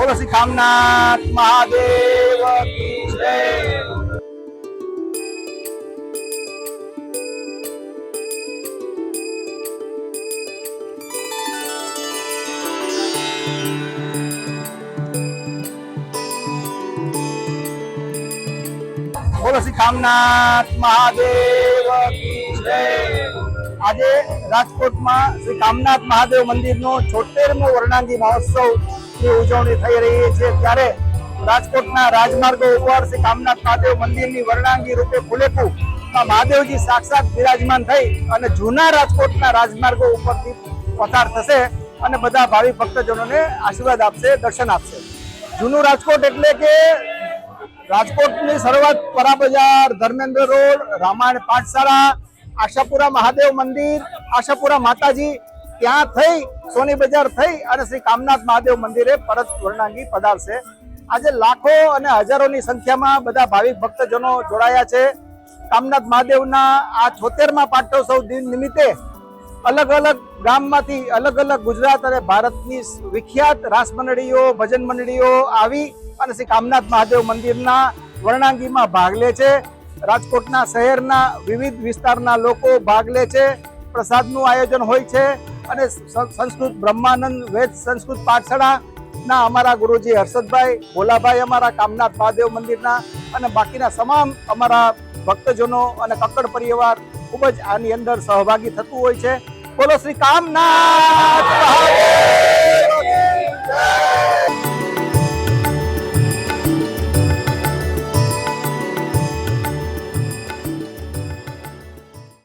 બોલો શ્રી કામનાથ મહાદેવ. બોલો શ્રી કામનાથ મહાદેવ. આજે રાજકોટમાં શ્રી કામનાથ મહાદેવ મંદિરનો છોતેરમો વર્ણાંગી મહોત્સવની ઉજવણી થઈ રહી છે ત્યારે રાજકોટના રાજમાર્ગો ઉપર શ્રી કામનાથ મહાદેવ મંદિરની વર્ણાંગી રૂપે ખુલેકું મહાદેવજી સાક્ષાત બિરાજમાન થઈ અને જૂના રાજકોટના રાજમાર્ગો ઉપરથી પસાર થશે અને બધા ભાવિ ભક્તજનોને આશીર્વાદ આપશે, દર્શન આપશે. જૂનું રાજકોટ એટલે કે રાજકોટની શરૂઆત પરા બજાર ધર્મેન્દ્ર રોડ, રામાયણ પાઠશાળા, આશાપુરા મહાદેવ મંદિર, આશાપુરા માતાજી ત્યાં થઈ, સોની બજાર થઈ અને શ્રી કામનાથ મહાદેવ મંદિરે પરત વર્ણાંગી પધારશે. આજે લાખો અને હજારોની સંખ્યામાં બધા ભાવિક ભક્તજનો જોડાયા છે. કામનાથ મહાદેવના આ છોતેરમાં પાટોત્સવ દિન નિમિત્તે અલગ અલગ ગામમાંથી અલગ અલગ ગુજરાત અને ભારતની વિખ્યાત રાસ મંડળીઓ ભજન મંડળીઓ આવી અને શ્રી કામનાથ મહાદેવ મંદિરના વર્ણાંગીમાં ભાગ લે છે. રાજકોટના શહેરના વિવિધ વિસ્તારના લોકો ભાગ લે છે. પ્રસાદનું આયોજન હોય છે. અને સંસ્કૃત બ્રહ્માનંદ વેદ સંસ્કૃત પાઠશાળાના અમારા ગુરુજી હર્ષદભાઈ, ભોલાભાઈ અમારા કામનાથ મહાદેવ મંદિરના અને બાકીના તમામ અમારા ભક્તજનો અને કક્કડ પરિવાર ખૂબ જ આની અંદર સહભાગી થતું હોય છે બોલો શ્રી કામનાથ.